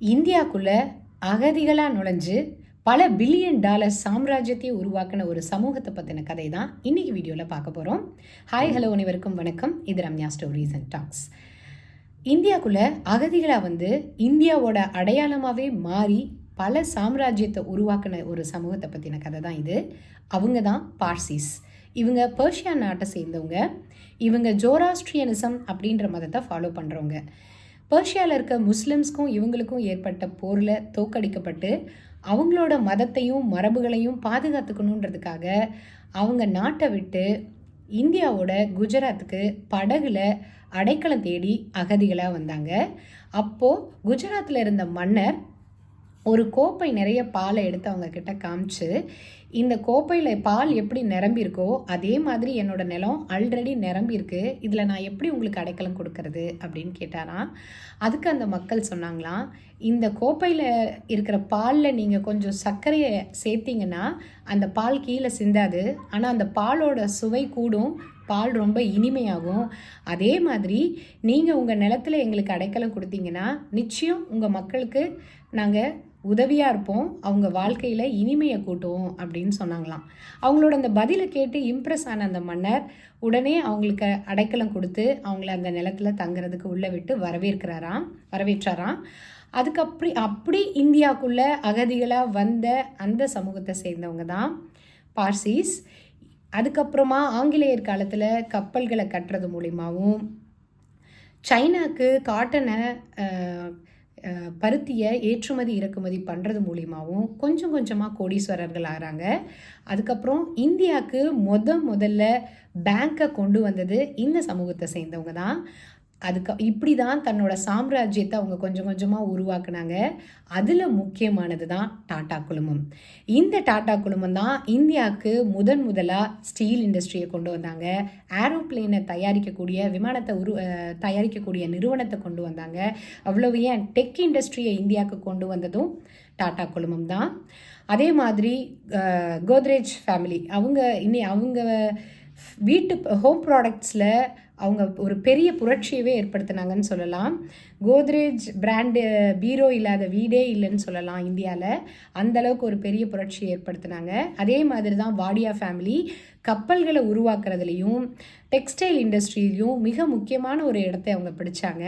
இந்தியாக்குள்ளே அகதிகளாக நுழைஞ்சு பல பில்லியன் டாலர் சாம்ராஜ்யத்தை உருவாக்கின ஒரு சமூகத்தை பற்றின கதை தான் இன்னைக்கு வீடியோவில் பார்க்க போகிறோம் ஹாய் ஹலோ அனைவருக்கும் வணக்கம். இது ரம்யா ஸ்டோரிஸ் அண்ட் டாக்ஸ் இந்தியாக்குள்ளே அகதிகளாக வந்து இந்தியாவோட அடையாளமாகவே மாறி பல சாம்ராஜ்யத்தை உருவாக்கின ஒரு சமூகத்தை பற்றின கதை தான் இது. அவங்க தான் பார்சிஸ் இவங்க பர்ஷியா நாட்டை சேர்ந்தவங்க. இவங்க ஜோராஸ்ட்ரியனிசம் அப்படின்ற மதத்தை ஃபாலோ பண்ணுறவங்க பர்ஷியாவில் இருக்க முஸ்லிம்ஸ்க்கும் இவங்களுக்கும் ஏற்பட்ட போரில் தோக்கடிக்கப்பட்டு அவங்களோட மதத்தையும் மரபுகளையும் பாதுகாத்துக்கணுன்றதுக்காக அவங்க நாட்டை விட்டு இந்தியாவோட குஜராத்துக்கு படகுல அடைக்கலம் தேடி அகதிகளாக வந்தாங்க. அப்போது குஜராத்தில் இருந்த மன்னர் ஒரு கோப்பை நிறைய பாலை எடுத்து அவங்க கிட்ட காமிச்சு இந்த கோப்பையில் பால் எப்படி நிரம்பியிருக்கோ அதே மாதிரி என்னோட நிலம் ஆல்ரெடி நிரம்பியிருக்கு. இதில் நான் எப்படி உங்களுக்கு அடைக்கலம் கொடுக்கறது அப்படின்னு கேட்டாராம். அதுக்கு அந்த மக்கள் சொன்னாங்களாம் இந்த கோப்பையில் இருக்கிற பாலில் நீங்கள் கொஞ்சம் சர்க்கரையை சேர்த்திங்கன்னா அந்த பால் கீழே சிந்தாது. ஆனால் அந்த பாலோட சுவை கூடும் பால் ரொம்ப இனிமையாகும். அதே மாதிரி நீங்கள் உங்கள் நிலத்தில் எங்களுக்கு அடைக்கலம் கொடுத்தீங்கன்னா நிச்சயம் உங்கள் மக்களுக்கு நாங்கள் உதவியாக இருப்போம். அவங்க வாழ்க்கையில் இனிமையை கூட்டுவோம் அப்படின்னு சொன்னாங்களாம். அவங்களோட அந்த பதிலை கேட்டு இம்ப்ரெஸ் ஆன அந்த மன்னர் உடனே அவங்களுக்கு அடைக்கலம் கொடுத்து அவங்கள அந்த நிலத்தில் தங்குறதுக்கு உள்ளே விட்டு வரவேற்கிறாராம். வரவேற்றாராம். அதுக்கப்புறம் அப்படி இந்தியாவுக்குள்ளே அகதிகளாக வந்த அந்த சமூகத்தை சேர்ந்தவங்க தான் பார்சிஸ். அதுக்கப்புறமா ஆங்கிலேயர் காலத்தில் கப்பல்களை கட்டுறது மூலிமாவும் சைனாக்கு காட்டனை பருத்தியை ஏற்றுமதி இறக்குமதி பண்ணுறது மூலியமாகவும் கொஞ்சம் கொஞ்சமாக கோடீஸ்வரர்கள் ஆகிறாங்க. அதுக்கப்புறம் இந்தியாவுக்கு முத முதல்ல பேங்க்கை கொண்டு வந்தது இந்த சமூகத்தை சேர்ந்தவங்க தான். அதுக்கு இப்படி தான் தன்னோட சாம்ராஜ்யத்தை அவங்க கொஞ்சம் கொஞ்சமாக உருவாக்குனாங்க. அதில் முக்கியமானது தான் டாடா குழுமம். இந்த டாடா குழுமம் தான் இந்தியாவுக்கு முதன் முதலாக ஸ்டீல் இண்டஸ்ட்ரியை கொண்டு வந்தாங்க. ஏரோப்ளேனை தயாரிக்கக்கூடிய விமானத்தை உரு தயாரிக்கக்கூடிய நிறுவனத்தை கொண்டு வந்தாங்க. அவ்வளவு ஏன்? டெக் இண்டஸ்ட்ரியை இந்தியாவுக்கு கொண்டு வந்ததும் டாடா குழுமம் தான். அதே மாதிரி கோத்ரேஜ் ஃபேமிலி. அவங்க இன்னி அவங்க வீட்டு ஹோம் ப்ராடக்ட்ஸில் அவங்க ஒரு பெரிய புரட்சியவே ஏற்படுத்தினாங்கன்னு சொல்லலாம். கோத்ரேஜ் பிராண்டு பீரோ இல்லாத வீடே இல்லைன்னு சொல்லலாம் இந்தியாவில் அந்தளவுக்கு ஒரு பெரிய புரட்சியை ஏற்படுத்தினாங்க. அதே மாதிரி தான் வாடியா ஃபேமிலி கப்பல்களை உருவாக்குறதுலையும் டெக்ஸ்டைல் இண்டஸ்ட்ரியிலையும் மிக முக்கியமான ஒரு இடத்தை அவங்க பிடிச்சாங்க.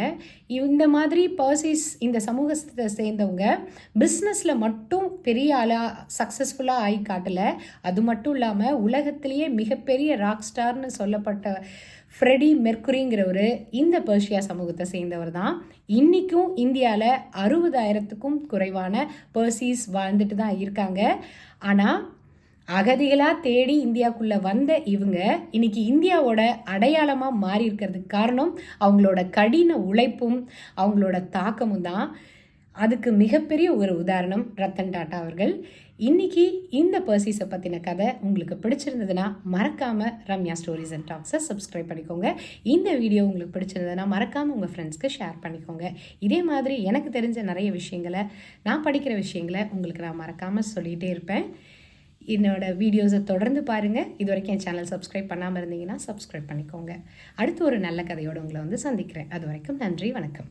இந்த மாதிரி பர்சிஸ் இந்த சமூகத்தை சேர்ந்தவங்க பிஸ்னஸில் மட்டும் பெரிய ஆளாக சக்ஸஸ்ஃபுல்லாக ஆகி காட்டலை. அது மட்டும் இல்லாமல் உலகத்திலேயே மிகப்பெரிய ராக் ஸ்டார்னு சொல்லப்பட்ட ஃப்ரெடி மெர்குரிங்கிறவர் இந்த பர்ஷியா சமூகத்தை சேர்ந்தவர் தான். இன்றைக்கும் இந்தியாவில் அறுபதாயிரத்துக்கும் குறைவான பர்சிஸ் வாழ்ந்துட்டு தான் இருக்காங்க. ஆனால் அகதிகளாக தேடி இந்தியாவுக்குள்ளே வந்த இவங்க இன்னைக்கு இந்தியாவோட அடையாளமாக மாறி இருக்கிறதுக்கு காரணம் அவங்களோட கடின உழைப்பும் அவங்களோட தாக்கமும் தான். அதுக்கு மிகப்பெரிய ஒரு உதாரணம் ரத்தன் டாட்டா அவர்கள். இன்னைக்கு இந்த பர்சிஸை பற்றின கதை உங்களுக்கு பிடிச்சிருந்ததுன்னா மறக்காமல் ரம்யா ஸ்டோரிஸ் அண்ட் டாக்ஸை சப்ஸ்கிரைப் பண்ணிக்கோங்க. இந்த வீடியோ உங்களுக்கு பிடிச்சிருந்ததுன்னா மறக்காமல் உங்கள் ஃப்ரெண்ட்ஸ்க்கு ஷேர் பண்ணிக்கோங்க. இதே மாதிரி எனக்கு தெரிஞ்ச நிறைய விஷயங்களை நான் படிக்கிற விஷயங்களை உங்களுக்கு நான் மறக்காமல் சொல்லிகிட்டே இருப்பேன். என்னோட வீடியோஸை தொடர்ந்து பாருங்கள் இது வரைக்கும் என் சேனல் சப்ஸ்கிரைப் பண்ணாமல் இருந்தீங்கன்னா சப்ஸ்கிரைப் பண்ணிக்கோங்க. அடுத்து ஒரு நல்ல கதையோடு உங்களை வந்து சந்திக்கிறேன். அது வரைக்கும் நன்றி வணக்கம்.